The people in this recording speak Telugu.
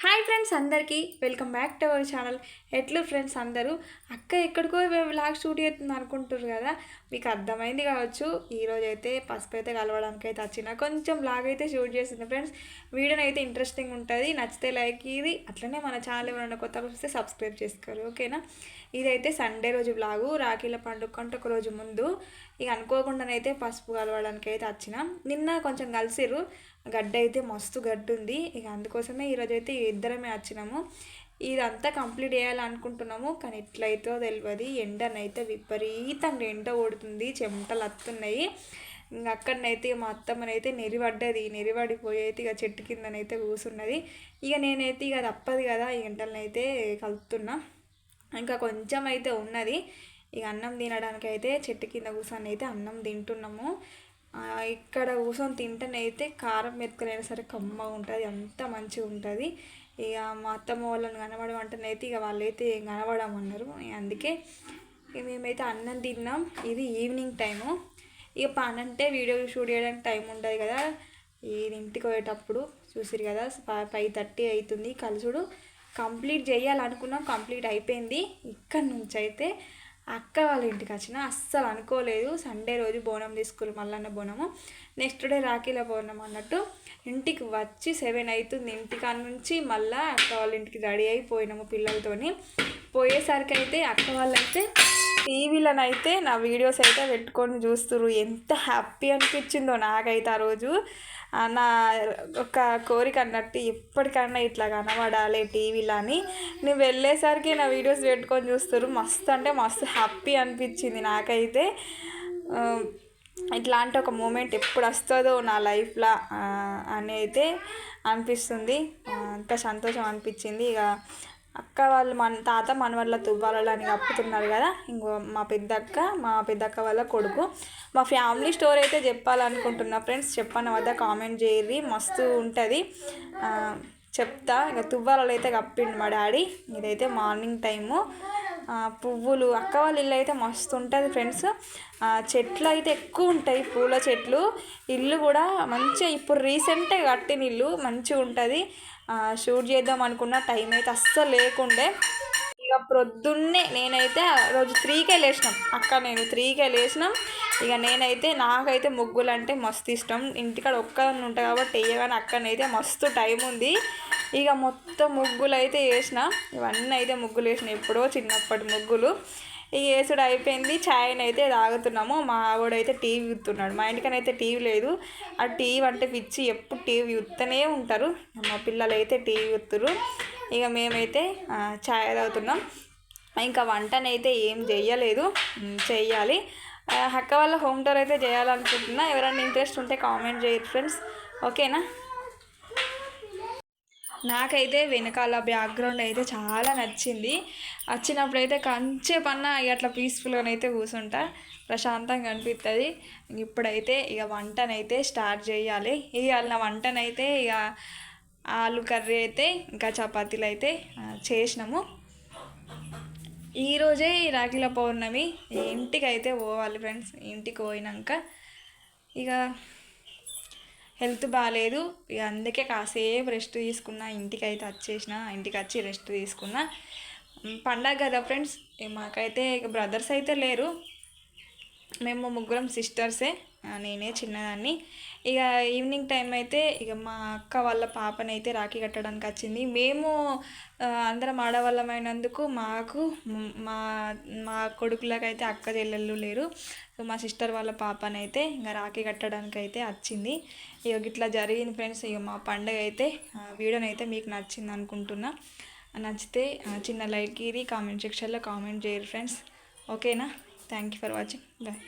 Hi. హాయ్ ఫ్రెండ్స్ అందరికీ. Welcome back to our channel. ఎట్లు ఫ్రెండ్స్ అందరూ? అక్క ఎక్కడికో వ్లాగ్ షూట్ చేస్తుంది అనుకుంటారు కదా? మీకు అర్థమైంది కావచ్చు. ఈరోజు అయితే పసుపు అయితే కలవడానికి అయితే వచ్చిన. కొంచెం బ్లాగ్ అయితే షూట్ చేసింది ఫ్రెండ్స్. వీడియోని అయితే ఇంట్రెస్టింగ్ ఉంటుంది. నచ్చితే లైక్ ఇది. అట్లనే మన ఛానల్ ఎవరైనా కొత్త వస్తే సబ్స్క్రైబ్ చేసుకోరు. ఓకేనా? ఇదైతే సండే రోజు బ్లాగు రాఖీల పండుగ కంటే ఒక రోజు ముందు. ఇక అనుకోకుండానైతే పసుపు కలవడానికి అయితే వచ్చిన. నిన్న కొంచెం కలిసిరు గడ్డ అయితే మస్తు గడ్డు ఉంది ఇక అందుకోసమే ఈరోజు అయితే ఇద్దరమే వచ్చినాము ఇదంతా కంప్లీట్ చేయాలనుకుంటున్నాము కానీ ఎట్లయితో తెలియదు ఎండనైతే విపరీతంగా ఎండ ఓడుతుంది చెమటలు వస్తున్నాయి ఇంకా అక్కడనైతే మా అత్తమ్మనైతే నెరివడ్డది నెరివడిపోయి అయితే ఇక చెట్టు కిందనైతే కూసున్నది. ఇక నేనైతే ఇక తప్పదు కదా ఈ ఎండలనైతే కలుపుతున్నా. ఇంకా కొంచెం అయితే ఉన్నది. ఇక అన్నం తినడానికి అయితే చెట్టు కింద కూర్చొని అయితే అన్నం తింటున్నాము. ఇక్కడ కూర్చొని తింటేనైతే కారం మెతుకలైనా సరే కమ్మగా ఉంటుంది అంత మంచిగా ఉంటుంది. ఇక మా అత్తమ్మ వాళ్ళని కనబడమంటేనైతే ఇక వాళ్ళైతే కనబడమన్నారు అందుకే మేమైతే అన్నం తిన్నాం. ఇది ఈవినింగ్ టైము. ఇక పని అంటే వీడియో షూట్ చేయడానికి టైం ఉండదు కదా. ఇది ఇంటికి పోయేటప్పుడు చూసిరు కదా ఫైవ్ థర్టీ అవుతుంది. కలుసుడు కంప్లీట్ చేయాలనుకున్నాం. కంప్లీట్ అయిపోయింది. ఇక్కడ నుంచి అయితే అక్క వాళ్ళ ఇంటికి వచ్చిన అస్సలు అనుకోలేదు. సండే రోజు బోనం తీసుకుని మల్లన్న బోనము. నెక్స్ట్ డే రాఖీల బోనం అన్నట్టు ఇంటికి వచ్చి సెవెన్ అవుతుంది ఇంటికాడ నుంచి మళ్ళీ అక్క వాళ్ళ ఇంటికి రెడీ అయిపోయినాము పిల్లలతోని. పోయేసరికి అయితే అక్క వాళ్ళైతే టీవీలోనైతే నా వీడియోస్ అయితే పెట్టుకొని చూస్తురు ఎంత హ్యాపీ అనిపించిందో నాకైతే ఆ రోజు. నా ఒక కోరిక అన్నట్టు ఎప్పటికన్నా ఇట్లా కనబడాలి టీవీలో అని నేను వెళ్ళేసరికి నా వీడియోస్ పెట్టుకొని చూస్తారు మస్తు అంటే మస్తు హ్యాపీ అనిపించింది నాకైతే. ఇట్లాంటి ఒక మూమెంట్ ఎప్పుడు వస్తుందో నా లైఫ్లో అని అయితే అనిపిస్తుంది. అంత సంతోషం అనిపించింది. ఇక అక్క వాళ్ళు మన తాత మన వల్ల తువ్వాలలో అని కప్పుతున్నారు కదా. ఇంకో మా పెద్దక్క మా పెద్దక్క వాళ్ళ కొడుకు. మా ఫ్యామిలీ స్టోరీ అయితే చెప్పాలనుకుంటున్నా ఫ్రెండ్స్. చెప్పాను వద్ద కామెంట్ చేయరు మస్తు ఉంటుంది. చెప్తా. ఇక తువ్వాలలో అయితే కప్పిండు మా డాడీ. ఇదైతే మార్నింగ్ టైము. పువ్వులు అక్క వాళ్ళ ఇల్లు అయితే మస్తు ఉంటుంది ఫ్రెండ్స్ చెట్లు అయితే ఎక్కువ ఉంటాయి పూల చెట్లు. ఇల్లు కూడా మంచిగా ఇప్పుడు రీసెంట్గా కట్టిన ఇల్లు మంచిగా ఉంటుంది. షూట్ చేద్దాం అనుకున్న టైం అయితే అస్సలు లేకుండే. ఇక ప్రొద్దున్నే నేనైతే రోజు త్రీకే లేచినాం. అక్క నేను త్రీకే లేచినాం. ఇక నేనైతే నాకైతే ముగ్గులు అంటే మస్తు ఇష్టం. ఇంటికాడ ఒక్కదాన్ని ఉంటా కాబట్టి వేయగానే అక్కనైతే మస్తు టైం ఉంది. ఇక మొత్తం ముగ్గులు అయితే వేసిన. ఇవన్నీ అయితే ముగ్గులు వేసిన ఎప్పుడో చిన్నప్పటి ముగ్గులు. ఈ వేసుడు అయిపోయింది. ఛాయ్ని అయితే తాగుతున్నాము. మా ఆవిడైతే టీవీ చూస్తున్నాడు మా ఇంటికనైతే టీవీ లేదు. ఆ టీవీ అంటే పిచ్చి ఎప్పుడు టీవీ చూస్తూనే ఉంటారు. మా పిల్లలు అయితే టీవీ చూస్తున్నారు ఇక మేమైతే ఛాయ్ తాగుతున్నాం. ఇంకా వంటనైతే ఏం చేయలేదు చెయ్యాలి. హక్క వాళ్ళ హోమ్ టూర్ అయితే చేయాలనుకుంటున్నా. ఎవరైనా ఇంట్రెస్ట్ ఉంటే కామెంట్ చేయరు ఫ్రెండ్స్. ఓకేనా? నాకైతే వెనకాల బ్యాక్గ్రౌండ్ అయితే చాలా నచ్చింది. వచ్చినప్పుడు అయితే కంచేపన్నా అట్లా పీస్ఫుల్గానైతే కూర్చుంటా ప్రశాంతంగా అనిపిస్తుంది ఇప్పుడైతే ఇక వంటనైతే స్టార్ట్ చేయాలి. ఇక నా వంటనైతే ఇక ఆలు కర్రీ అయితే ఇంకా చపాతీలు అయితే చేసినాము. ఈరోజే రాఖీల పౌర్ణమి. ఇంటికి అయితే పోవాలి ఫ్రెండ్స్. ఇంటికి పోయినాక ఇక హెల్త్ బాగాలేదు ఇక అందుకే కాసేపు రెస్ట్ తీసుకున్నా. ఇంటికి అయితే వచ్చేసిన. ఇంటికి వచ్చి రెస్ట్ తీసుకున్నా. పండగ కదా ఫ్రెండ్స్. మాకైతే ఇక బ్రదర్స్ అయితే లేరు. మేము ముగ్గురం సిస్టర్సే. నేనే చిన్నదాన్ని. ఇక ఈవినింగ్ టైం అయితే ఇక మా అక్క వాళ్ళ పాపని అయితే రాఖీ కట్టడానికి వచ్చింది. మేము అందరం ఆడవాళ్ళమైనందుకు మాకు మా మా కొడుకులకైతే అక్క చెల్లెళ్ళు లేరు. సో మా సిస్టర్ వాళ్ళ పాపనైతే ఇంకా రాఖీ కట్టడానికి అయితే వచ్చింది. ఇక ఇట్లా జరిగింది ఫ్రెండ్స్. ఇక మా పండగ అయితే వీడియోని అయితే మీకు నచ్చింది అనుకుంటున్నా. నచ్చితే చిన్న లైక్ ఇది కామెంట్ సెక్షన్లో కామెంట్ చేయరు ఫ్రెండ్స్. ఓకేనా? Thank you for watching bye